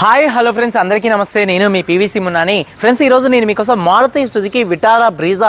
Hi hello friends అందరికీ నమస్తే. నేను మీ పీవీసీ మున్నాని. ఫ్రెండ్స్ ఈ రోజు నేను మీకోసం Maruti Suzuki Vitara Brezza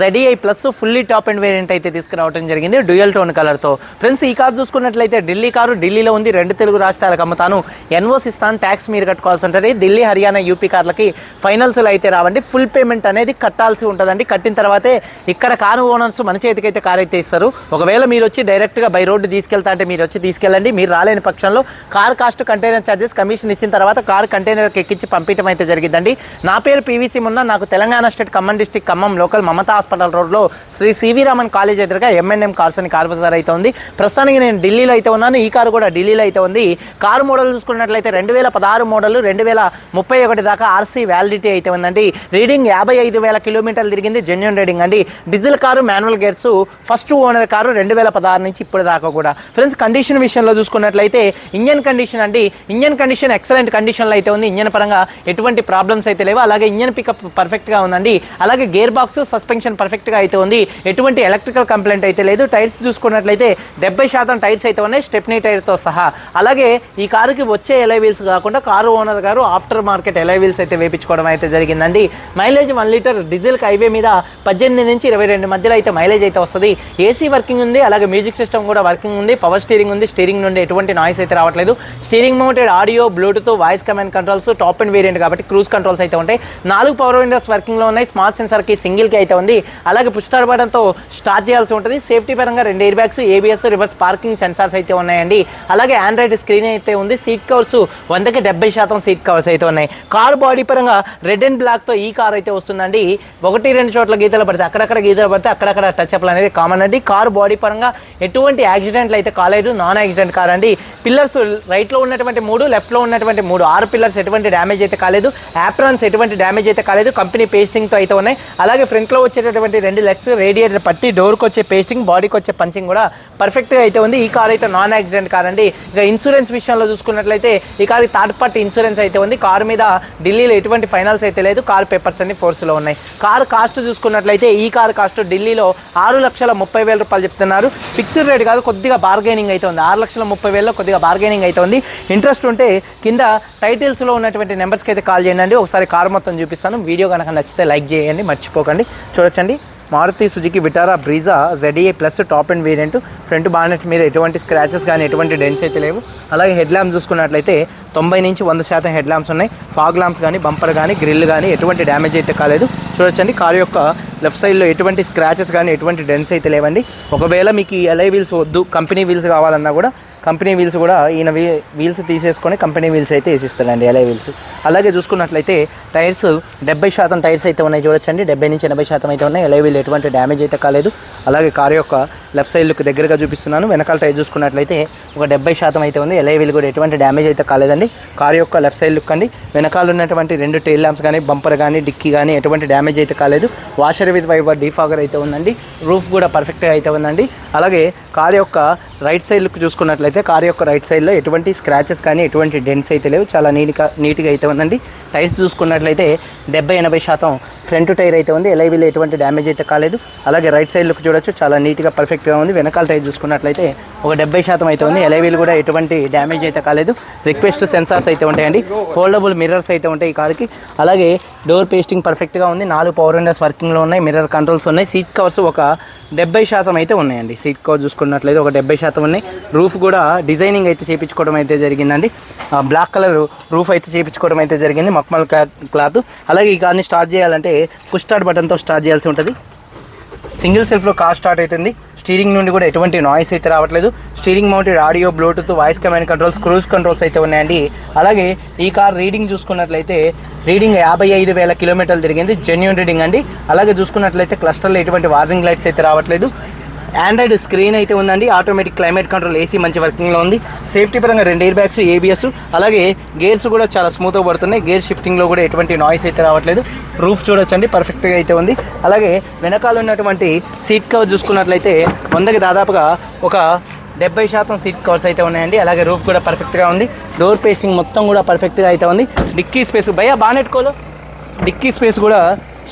ZDI plus fully top end variant అయితే తీసుకురావడం జరిగింది డ్యూయల్ టోన్ కలర్తో. ఫ్రెండ్స్ ఈ కారు చూసుకున్నట్లయితే ఢిల్లీ కారు ఢిల్లీలో ఉంది రెండు తెలుగు రాష్ట్రాలకు అమ్ముతాను. ఎన్ఓస్ ఇస్తాను ట్యాక్స్ మీరు కట్టుకోవాల్సి ఉంటుంది. ఢిల్లీ హర్యానా యూపీ కార్లకి ఫైనల్స్లో అయితే రావండి. ఫుల్ పేమెంట్ అనేది కట్టాల్సి ఉంటుందండి. కట్టిన తర్వాతే ఇక్కడ కారు ఓనర్స్ మన చేతికైతే కారు కార్ అయితే ఇస్తారు. ఒకవేళ మీరు వచ్చి డైరెక్ట్గా బై రోడ్డు తీసుకెళ్తా అంటే మీరు వచ్చి తీసుకెళ్ళండి. మీరు రాలేని పక్షంలో car cost container charges commission ఇచ్చిన తర్వాత కార్ కంటైనర్కి ఎక్కించి పంపించడం అయితే జరిగిందండి. నా పేరు పీవీసీ మున్న నాకు Telangana state Khammam district Khammam local Mamata hospital రోడ్లో శ్రీ సివి రామన్ కాలేజ్ ఎదురుగా ఎంఎన్ఎం కార్స్ అని కారు బజార్ అయితే ఉంది. ప్రస్తుతానికి నేను ఢిల్లీలో అయితే ఉన్నాను. ఈ కారు కూడా ఢిల్లీలో అయితే ఉంది. కారు మోడల్ చూసుకున్నట్లయితే రెండు వేల పదహారు మోడల్ రెండు వేల ముప్పై ఒకటి దాకా ఆర్సీ వ్యాలిడిటీ అయితే ఉందండి. రీడింగ్ యాభై ఐదు వేల కిలోమీటర్లు తిరిగింది. జెన్యున్ రీడింగ్ అండి. Diesel car manual gears first owner car రెండు వేల పదహారు నుంచి ఇప్పుడు దాకా కూడా. ఫ్రెండ్స్ కండిషన్ విషయంలో చూసుకున్నట్లయితే ఇంజన్ కండిషన్ అండి. ఇంజన్ కండిషన్ ఎక్సలెంట్ కండిషన్లో అయితే ఉంది. ఇంజన్ పరంగా ఎటువంటి ప్రాబ్లమ్స్ అయితే లేవు. అలాగే ఇంజన్ పికప్ పర్ఫెక్ట్గా ఉందండి. అలాగే గేర్ బాక్స్ సస్పెన్షన్ పర్ఫెక్ట్గా అయితే ఉంది. ఎటువంటి ఎలక్ట్రికల్ కంప్లైంట్ అయితే లేదు. టైర్స్ చూసుకున్నట్లయితే డెబ్బై శాతం టైర్స్ అయితే ఉన్నాయి. స్టెప్నీ టైర్తో సహా. అలాగే ఈ కారుకి వచ్చే ఎలై వీల్స్ కాకుండా కారు ఓనర్ గారు ఆఫ్టర్ మార్కెట్ ఎలై వీల్స్ అయితే వేపించుకోవడం అయితే జరిగిందండి. Mileage one litre diesel highway మీద పద్దెనిమిది నుంచి ఇరవై రెండు మధ్యలో అయితే మైలేజ్ అయితే వస్తుంది. ఏసీ వర్కింగ్ ఉంది. అలాగే మ్యూజిక్ సిస్టమ్ కూడా వర్కింగ్ ఉంది. పవర్ స్టీరింగ్ ఉంది. స్టీరింగ్ నుండి ఎటువంటి నాయిస్ అయితే రావట్లేదు. Steering mounted audio Bluetooth voice command controls top end variant కాబట్టి క్రూజ్ కంట్రోల్స్ అయితే ఉంటాయి. నాలుగు పవర్ విండోస్ వర్కింగ్లో ఉన్నాయి. స్మార్ట్ సెన్సర్కి సింగిల్కి అయితే ఉంది. అలాగే పుష్టార్ బటన్తో స్టార్ట్ చేయాల్సి ఉంటుంది. సేఫ్టీ పరంగా రెండు air bags ABS reverse parking sensors అయితే ఉన్నాయండి. అలాగే ఆండ్రాయిడ్ స్క్రీన్ అయితే ఉంది. సీట్ కవర్స్ వందకి డెబ్బై శాతం సీట్ కవర్స్ అయితే ఉన్నాయి. కార్ బాడీ పరంగా రెడ్ అండ్ బ్లాక్తో ఈ కార్ అయితే వస్తుందండి. ఒకటి రెండు చోట్ల గీతలు పడితే అక్కడక్కడ గీతలు పడితే అక్కడక్కడ టచ్ అప్లు అనేది కామన్ అండి. కార్ బాడీ పరంగా ఎటువంటి యాక్సిడెంట్లు అయితే కాలేదు. నాన్ యాక్సిడెంట్ కార్ అండి పిల్లర్స్ రైట్లో ఉన్నటువంటి మూడు లెఫ్ట్లో ఉన్నటువంటి మూడు ఆరు పిల్లర్స్ ఎటువంటి డ్యామేజ్ అయితే కాలేదు. యాప్రాన్స్ ఎటువంటి డ్యామేజ్ అయితే కాలేదు. కంపెనీ పేస్టింగ్తో అయితే ఉన్నాయి. అలాగే ఫ్రంట్లో వచ్చేటటువంటి రెండు లెగ్స్ రేడియేటర్ పట్టి డోర్కి వచ్చే పేస్టింగ్ బాడీకి వచ్చే పంచింగ్ కూడా పర్ఫెక్ట్గా అయితే ఉంది. ఈ కార్ అయితే నాన్ యాక్సిడెంట్ కార్ అండి. ఇక ఇన్సూరెన్స్ విషయంలో చూసుకున్నట్లయితే ఈ కార్ థర్డ్ పార్టీ ఇన్సూరెన్స్ అయితే ఉంది. కార్ మీద ఢిల్లీలో ఎటువంటి ఫైనల్స్ అయితే లేదు. కార్ పేపర్స్ అన్ని ఫోర్స్లో ఉన్నాయి. కార్ కాస్ట్ చూసుకున్నట్లయితే ఈ కార్ కాస్ట్ ఢిల్లీలో ఆరు లక్షల ముప్పై వేల రూపాయలు చెప్తున్నారు. ఫిక్స్డ్ రేట్ కాదు కొద్దిగా బార్గెనింగ్ అయితే ఉంది. ఆరు లక్షల ముప్పై వేలలో కొద్దిగా బార్గెనింగ్ అయితే ఉంది. ఇంట్రెస్ట్ ఉంటే కింద టైటిల్స్లో ఉన్నటువంటి నెంబర్స్కి అయితే కాల్ చేయండి. ఒకసారి కార్ మొత్తం చూపిస్తాను. వీడియో కనుక నచ్చితే లైక్ చేయండి మర్చిపోకండి. చూడొచ్చండి. Maruti Suzuki Vitara Brezza ZDI plus top end variant front bonnet మీద ఎటువంటి స్క్రాచెస్ కానీ ఎటువంటి డెన్స్ అయితే లేవు. అలాగే హెడ్ ల్యాంప్స్ చూసుకున్నట్లయితే తొంభై నుంచి వంద శాతం హెడ్ ల్యాంప్స్ ఉన్నాయి. ఫాగ్ ల్యాంప్స్ కానీ బంపర్ కానీ గ్రిల్ కానీ ఎటువంటి డ్యామేజ్ అయితే కాలేదు. చూడొచ్చండి. కారు యొక్క లెఫ్ట్ సైడ్లో ఎటువంటి స్క్రాచెస్ కానీ ఎటువంటి డెన్స్ అయితే లేవండి. ఒకవేళ మీకు ఈ ఎలై వీల్స్ వద్దు కంపెనీ వీల్స్ కావాలన్నా కూడా కంపెనీ వీల్స్ కూడా ఈయన వీ వీల్స్ తీసేసుకొని కంపెనీ వీల్స్ అయితే వేసిస్తాడండి ఎలై వీల్స్ అలాగే చూసుకున్నట్లయితే టైర్స్ డెబ్బై శాతం టైర్స్ అయితే ఉన్నాయి చూడొచ్చండి. డెబ్బై నుంచి ఎనభై శాతం అయితే ఉన్నాయి. ఎలై వీల్ ఎటువంటి డ్యామేజ్ అయితే కాలేదు. అలాగే కారు యొక్క లెఫ్ట్ సైడ్ లుక్ దగ్గరగా చూపిస్తున్నాను. వెనకాల టైర్ చూసుకున్నట్లయితే ఒక డెబ్బై శాతం అయితే ఉంది. ఎలై వీల్ కూడా ఎటువంటి డ్యామేజ్ అయితే కాలేదండి. కారు యొక్క లెఫ్ట్ సైడ్ లుక్ అండి. వెనకాల ఉన్నటువంటి రెండు టైల్ ల్యాంప్స్ కానీ బంపర్ కానీ డిక్కీ కానీ ఎటువంటి డ్యామేజ్ అయితే కాలేదు. వాషర్ విత్ వైబర్ డీఫాగర్ అయితే ఉందండి. రూఫ్ కూడా పర్ఫెక్ట్గా అయితే ఉందండి. అలాగే కార్ యొక్క రైట్ సైడ్ లుక్ చూసుకున్నట్లయితే కారు యొక్క రైట్ సైడ్లో ఎటువంటి స్క్రాచెస్ కానీ ఎటువంటి డెంట్స్ అయితే లేవు. చాలా నీట్గా నీట్గా అయితే ఉందండి. టైర్స్ చూసుకున్నట్లయితే డెబ్బై ఎనభై శాతం ఫ్రంట్ టైర్ అయితే ఉంది. ఎలైవీలో ఎటువంటి డ్యామేజ్ అయితే కాలేదు. అలాగే రైట్ సైడ్ లుక్ చూడొచ్చు. చాలా నీట్గా పర్ఫెక్ట్గా ఉంది. వెనకాల టైర్ చూసుకున్నట్లయితే ఒక డెబ్బై శాతం అయితే ఉంది. ఎలైవీలు కూడా ఎటువంటి డ్యామేజ్ అయితే కాలేదు. రిక్వెస్ట్ సెన్సార్స్ అయితే ఉంటాయండి. ఫోల్డబుల్ మిర్రర్స్ అయితే ఉంటాయి ఈ కార్కి. అలాగే డోర్ పేస్టింగ్ పర్ఫెక్ట్గా ఉంది. నాలుగు పవర్ విండోస్ వర్కింగ్లో ఉన్నాయి. మిర్రర్ కంట్రోల్స్ ఉన్నాయి. సీట్ కవర్స్ ఒక డెబ్బై శాతం అయితే ఉన్నాయండి. సీట్ కవర్ చూసుకున్నట్లయితే ఒక డెబ్బై శాతం ఉన్నాయి. రూఫ్ కూడా డిజైనింగ్ అయితే చేయించుకోవడం అయితే జరిగిందండి. బ్లాక్ కలర్ రూఫ్ అయితే చేయించుకోవడం అయితే జరిగింది మక్మల్ క్లాత్ అలాగే ఈ కార్ని స్టార్ట్ చేయాలంటే పుష్ స్టార్ట్ బటన్తో స్టార్ట్ చేయాల్సి ఉంటుంది. సింగిల్ సెల్ఫ్లో కార్ స్టార్ట్ అవుతుంది స్టీరింగ్ నుండి కూడా ఎటువంటి నాయిస్ అయితే రావట్లేదు. Steering mounted audio Bluetooth voice command controls cruise controls అయితే ఉన్నాయండి. అలాగే ఈ కార్ రీడింగ్ చూసుకున్నట్లయితే రీడింగ్ యాభై ఐదు వేల కిలోమీటర్లు తిరిగింది. జెన్యున్ రీడింగ్ అండి. అలాగే చూసుకున్నట్లయితే క్లస్టర్లో ఎటువంటి వార్నింగ్ లైట్స్ అయితే రావట్లేదు. ఆండ్రాయిడ్ స్క్రీన్ అయితే ఉందండి. ఆటోమేటిక్ క్లైమేట్ కంట్రోల్ ఏసీ మంచి వర్కింగ్లో ఉంది. సేఫ్టీ పరంగా రెండు ఎయిర్ బ్యాగ్స్ ఏబిఎస్ అలాగే గేర్స్ కూడా చాలా స్మూత్గా పడుతున్నాయి. గేర్ షిఫ్టింగ్లో కూడా ఎటువంటి నాయిస్ అయితే రావట్లేదు. రూఫ్ చూడొచ్చండి పర్ఫెక్ట్గా అయితే ఉంది. అలాగే వెనకాల ఉన్నటువంటి సీట్ కవర్ చూసుకున్నట్లయితే వందకి దాదాపుగా ఒక డెబ్బై శాతం సీట్ కవర్స్ అయితే ఉన్నాయండి. అలాగే రూఫ్ కూడా పర్ఫెక్ట్గా ఉంది. డోర్ పేస్టింగ్ మొత్తం కూడా పర్ఫెక్ట్గా అయితే ఉంది. డిక్కీ స్పేస్ భయ బానెట్ కోలో డిక్కీ స్పేస్ కూడా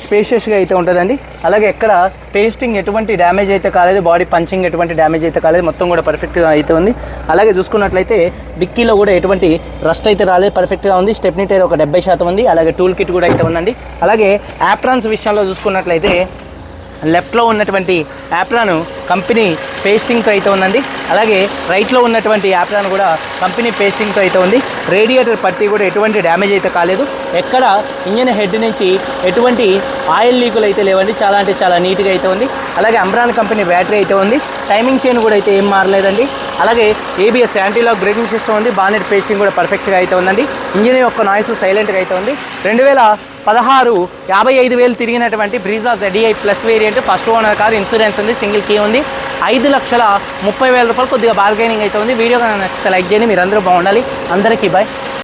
స్పేషియస్గా అయితే ఉంటుందండి. అలాగే ఎక్కడ పేస్టింగ్ ఎటువంటి డ్యామేజ్ అయితే కాలేదు బాడీ పంచింగ్ ఎటువంటి డ్యామేజ్ అయితే కాలేదు మొత్తం కూడా పర్ఫెక్ట్గా అయితే ఉంది. అలాగే చూసుకున్నట్లయితే డిక్కీలో కూడా ఎటువంటి రస్ట్ అయితే రాలేదు పర్ఫెక్ట్గా ఉంది. స్టెప్నీ టైర్ ఒక డెబ్బై శాతం ఉంది. అలాగే టూల్ కిట్ కూడా అయితే ఉందండి. అలాగే యాప్రాన్స్ విషయంలో చూసుకున్నట్లయితే లెఫ్ట్లో ఉన్నటువంటి యాప్రాను కంపెనీ పేస్టింగ్తో అయితే ఉందండి. అలాగే రైట్లో ఉన్నటువంటి యాప్లను కూడా కంపెనీ పేస్టింగ్తో అయితే ఉంది. రేడియేటర్ పట్టి కూడా ఎటువంటి డ్యామేజ్ అయితే కాలేదు. ఎక్కడ ఇంజన్ హెడ్ నుంచి ఎటువంటి ఆయిల్ లీకులు అయితే లేవండి. చాలా అంటే చాలా నీట్గా అయితే ఉంది. అలాగే అమ్రాన్ కంపెనీ బ్యాటరీ అయితే ఉంది. టైమింగ్ చైన్ కూడా అయితే ఏం మారలేదండి. అలాగే ఏబిఎస్ యాంటీలాక్ బ్రేకింగ్ సిస్టమ్ ఉంది. బానెట్ పేస్టింగ్ కూడా పర్ఫెక్ట్గా అయితే ఉందండి. ఇంజిన్ యొక్క నాయిస్ సైలెంట్గా అయితే ఉంది. రెండు వేల పదహారు యాభై ఐదు వేలు తిరిగినటువంటి Brezza ZDI plus variant first owner car insurance ఉంది సింగిల్ కీ ఉంది. ఐదు లక్షల ముప్పై వేల రూపాయలు కొద్దిగా బార్గెనింగ్ అయితే ఉంది. వీడియో కనుక నచ్చితే లైక్ చేయండి మీరందరూ బాగుండాలి. అందరికీ బాయ్